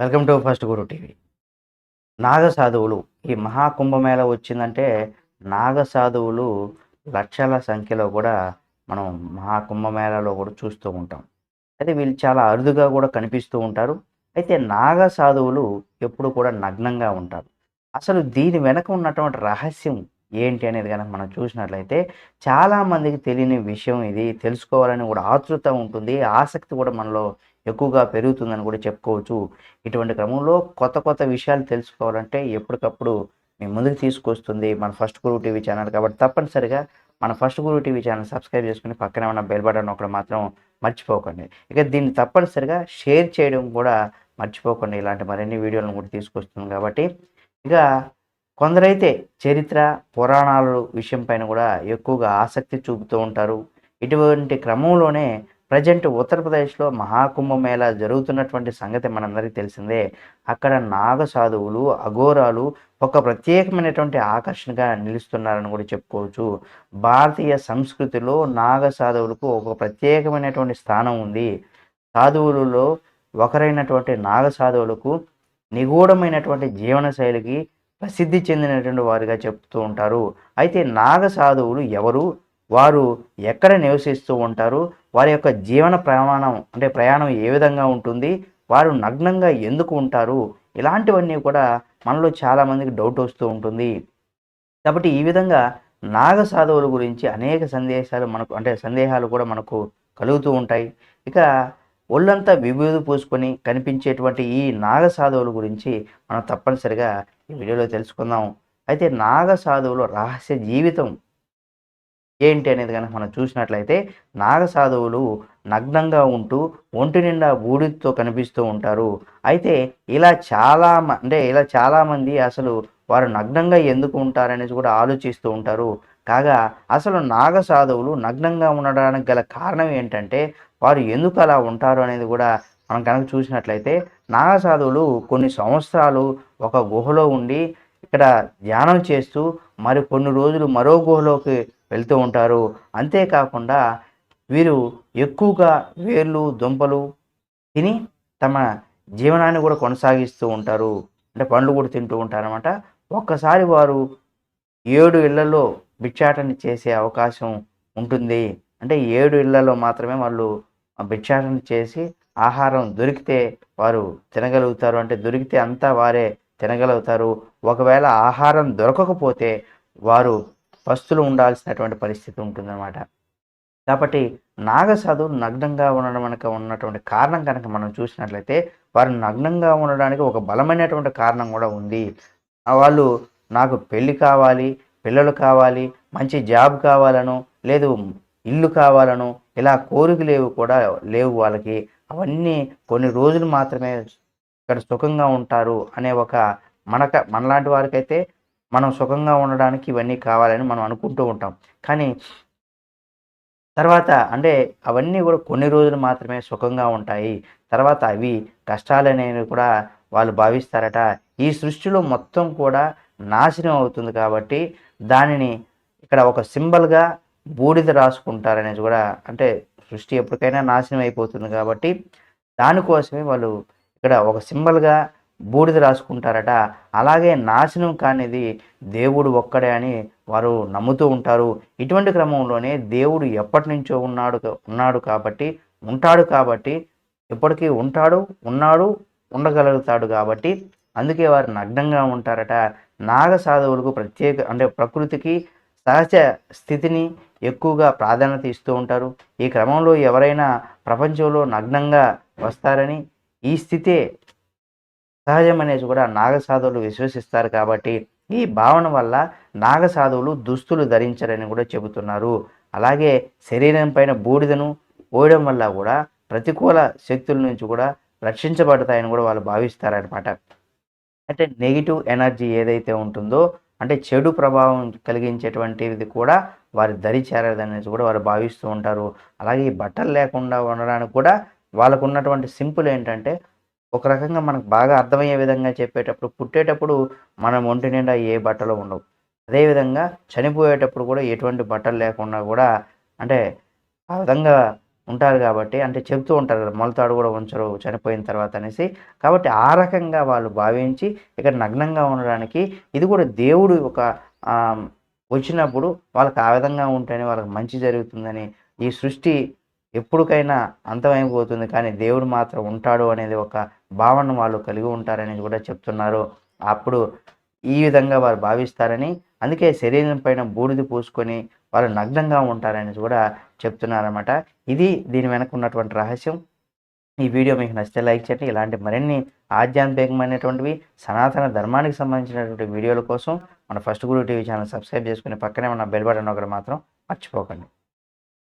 Welcome to first Guru TV. నాగ సాధువులు ఈ మహాకుంభమేళ వచ్చిందంటే నాగ సాధువులు లక్షల సంఖ్యలో కూడా మనం మహాకుంభమేళలో కూడా చూస్తూ ఉంటాం. అయితే వీళ్ళు చాలా అరుదుగా కూడా కనిపిస్తూ ఉంటారు. అయితే నాగ సాధువులు ఎప్పుడు కూడా నగ్నంగా ఉంటారు. అసలు దీని వెనక ఉన్నటువంటి రహస్యం ఏంటి అనేది కనుక మనం చూసినట్లయితే చాలామందికి తెలియని విషయం ఇది. తెలుసుకోవాలని కూడా ఆతృత ఉంటుంది. ఆసక్తి కూడా మనలో ఎక్కువగా పెరుగుతుందని కూడా చెప్పుకోవచ్చు. ఇటువంటి క్రమంలో కొత్త కొత్త విషయాలు తెలుసుకోవాలంటే ఎప్పటికప్పుడు మీ ముందుకు తీసుకొస్తుంది మన ఫస్ట్ గురు టీవీ ఛానల్ కాబట్టి తప్పనిసరిగా మన first Guru TV channel subscribe చేసుకుని పక్కనే ఉన్న బెల్ బటన్ ఒకటి మాత్రం మర్చిపోకండి. ఇక దీన్ని తప్పనిసరిగా షేర్ చేయడం కూడా మర్చిపోకండి. ఇలాంటి మరిన్ని వీడియోలను కూడా తీసుకొస్తుంది కాబట్టి ఇక కొందరైతే చరిత్ర పురాణాలు విషయం పైన కూడా ఎక్కువగా ఆసక్తి చూపుతూ ఉంటారు. ఇటువంటి క్రమంలోనే ప్రజెంట్ ఉత్తరప్రదేశ్లో మహాకుంభమేళా జరుగుతున్నటువంటి సంగతి మనందరికీ తెలిసిందే. అక్కడ నాగ సాధువులు అఘోరాలు ఒక ప్రత్యేకమైనటువంటి ఆకర్షణగా నిలుస్తున్నారని కూడా చెప్పుకోవచ్చు. భారతీయ సంస్కృతిలో నాగ సాధువులకు ఒక ప్రత్యేకమైనటువంటి స్థానం ఉంది. సాధువులలో ఒకరైనటువంటి నాగ సాధువులకు నిగూఢమైనటువంటి జీవనశైలికి ప్రసిద్ధి చెందినటువంటి వారిగా చెప్తూ ఉంటారు. అయితే నాగ సాధువులు ఎవరు? వారు ఎక్కడ నివసిస్తూ ఉంటారు? వారి యొక్క జీవన ప్రమాణం అంటే ప్రయాణం ఏ విధంగా ఉంటుంది వారు నగ్నంగా ఎందుకు ఉంటారు ఇలాంటివన్నీ కూడా మనలో చాలామందికి డౌట్ వస్తూ ఉంటుంది. కాబట్టి ఈ విధంగా నాగ సాధువుల గురించి అనేక సందేశాలు మనకు అంటే సందేహాలు కూడా మనకు కలుగుతూ ఉంటాయి. ఇక ఒళ్ళంతా విభూది పూసుకొని కనిపించేటువంటి ఈ నాగ సాధువుల గురించి మనం తప్పనిసరిగా ఈ వీడియోలో తెలుసుకుందాం. అయితే నాగ సాధువుల రహస్య జీవితం ఏంటి అనేది కనుక మనం చూసినట్లయితే నాగ సాధువులు నగ్నంగా ఉంటూ ఒంటి నిండా బూడిదతో కనిపిస్తూ ఉంటారు. అయితే ఇలా చాలా మ- అంటే ఇలా చాలామంది అసలు వారు నగ్నంగా ఎందుకు ఉంటారనేసి కూడా ఆలోచిస్తూ ఉంటారు. కాగా అసలు నాగ సాధువులు నగ్నంగా ఉండడానికి గల కారణం ఏంటంటే వారు ఎందుకు అలా ఉంటారు అనేది కూడా మనం కనుక చూసినట్లయితే నాగ సాధువులు కొన్ని సంవత్సరాలు ఒక గుహలో ఉండి ఇక్కడ ధ్యానం చేస్తూ మరి కొన్ని రోజులు మరో గుహలోకి వెళ్తూ ఉంటారు. అంతేకాకుండా వీరు ఎక్కువగా వేర్లు దుంపలు తిని తమ జీవనాన్ని కూడా కొనసాగిస్తూ ఉంటారు. అంటే పండ్లు కూడా తింటూ ఉంటారన్నమాట. ఒక్కసారి వారు ఏడు ఇళ్ళలో భిక్షాటన చేసే అవకాశం ఉంటుంది. అంటే ఏడు ఇళ్ళలో మాత్రమే వాళ్ళు ఆ భిక్షాటన చేసి ఆహారం దొరికితే వారు తినగలుగుతారు. అంటే దొరికితే అంతా వారే తినగలుగుతారు. ఒకవేళ ఆహారం దొరకకపోతే వారు పస్తులు ఉండాల్సినటువంటి పరిస్థితి ఉంటుందన్నమాట. కాబట్టి నాగసాధువు నగ్నంగా ఉండడం వెనక ఉన్నటువంటి కారణం కనుక మనం చూసినట్లయితే వారు నగ్నంగా ఉండడానికి ఒక బలమైనటువంటి కారణం కూడా ఉంది. వాళ్ళు నాకు పెళ్ళి కావాలి పిల్లలు కావాలి మంచి జాబ్ కావాలను లేదు ఇల్లు కావాలను ఇలా కోరికలేవు కూడా లేవు వాళ్ళకి. అవన్నీ కొన్ని రోజులు మాత్రమే ఇక్కడ సుఖంగా ఉంటారు అనే ఒక మనక మనలాంటి వారికైతే మనం సుఖంగా ఉండడానికి ఇవన్నీ కావాలని మనం అనుకుంటూ ఉంటాం. కానీ తర్వాత అంటే అవన్నీ కూడా కొన్ని రోజులు మాత్రమే సుఖంగా ఉంటాయి. తర్వాత అవి కష్టాలనేవి కూడా వాళ్ళు భావిస్తారట. ఈ సృష్టిలో మొత్తం కూడా నాశనం అవుతుంది కాబట్టి దానిని ఇక్కడ ఒక సింబల్గా బూడిద రాసుకుంటారనేది కూడా అంటే సృష్టి ఎప్పటికైనా నాశనం అయిపోతుంది కాబట్టి దానికోసమే వాళ్ళు ఇక్కడ ఒక సింబల్గా బూడిద రాసుకుంటారట. అలాగే నాశనం కానిది దేవుడు ఒక్కడే అని వారు నమ్ముతూ ఉంటారు. ఇటువంటి క్రమంలోనే దేవుడు ఎప్పటి నుంచో ఉన్నాడు ఉన్నాడు కాబట్టి ఉంటాడు కాబట్టి ఎప్పటికీ ఉంటాడు ఉన్నాడు ఉండగలుగుతాడు కాబట్టి అందుకే వారు నగ్నంగా ఉంటారట. నాగ సాధువులకు ప్రత్యేక అంటే ప్రకృతికి సహజ స్థితిని ఎక్కువగా ప్రాధాన్యత ఇస్తూ ఉంటారు. ఈ క్రమంలో ఎవరైనా ప్రపంచంలో నగ్నంగా వస్తారని ఈ స్థితే సహజమనేసి కూడా నాగసాధువులు విశ్వసిస్తారు కాబట్టి ఈ భావన వల్ల నాగసాధువులు దుస్తులు ధరించరని కూడా చెబుతున్నారు. అలాగే శరీరం పైన బూడిదను పోయడం వల్ల కూడా ప్రతికూల శక్తుల నుంచి కూడా రక్షించబడతాయని కూడా వాళ్ళు భావిస్తారనమాట అంటే నెగిటివ్ ఎనర్జీ ఏదైతే ఉంటుందో అంటే చెడు ప్రభావం కలిగించేటువంటిది కూడా వారు దరి కూడా వారు భావిస్తూ ఉంటారు. అలాగే ఈ బట్టలు లేకుండా ఉండడానికి కూడా వాళ్ళకు ఉన్నటువంటి సింపుల్ ఏంటంటే ఒక రకంగా మనకు బాగా అర్థమయ్యే విధంగా చెప్పేటప్పుడు పుట్టేటప్పుడు మనం ఒంటి నిండా ఏ బట్టలు ఉండవు. అదేవిధంగా చనిపోయేటప్పుడు కూడా ఎటువంటి బట్టలు లేకుండా కూడా అంటే ఆ విధంగా ఉంటారు కాబట్టి అంటే చెప్తూ ఉంటారు కదా మొలతాడు కూడా ఉంచరు చనిపోయిన తర్వాత అనేసి. కాబట్టి ఆ రకంగా వాళ్ళు భావించి ఇక్కడ నగ్నంగా ఉండడానికి ఇది కూడా దేవుడు ఒక వచ్చినప్పుడు వాళ్ళకి ఆ విధంగా ఉంటేనే వాళ్ళకి మంచి జరుగుతుందని ఈ సృష్టి ఎప్పుడుకైనా అంతమైపోతుంది. కానీ దేవుడు మాత్రం ఉంటాడు అనేది ఒక భావన వాళ్ళు కలిగి ఉంటారనేది కూడా చెప్తున్నారు. అప్పుడు ఈ విధంగా వారు భావిస్తారని అందుకే శరీరం పైన బూడిద పూసుకొని వాళ్ళు నగ్నంగా ఉంటారని కూడా చెప్తున్నారన్నమాట. ఇది దీని వెనక ఉన్నటువంటి రహస్యం. ఈ వీడియో మీకు నచ్చితే లైక్ చేయండి. ఇలాంటి మరిన్ని ఆధ్యాత్మికమైనటువంటివి సనాతన ధర్మానికి సంబంధించినటువంటి వీడియోల కోసం మన first Guru TV channel subscribe చేసుకుని పక్కనే ఉన్న బెల్ బటన్ ఒకటి మాత్రం మర్చిపోకండి.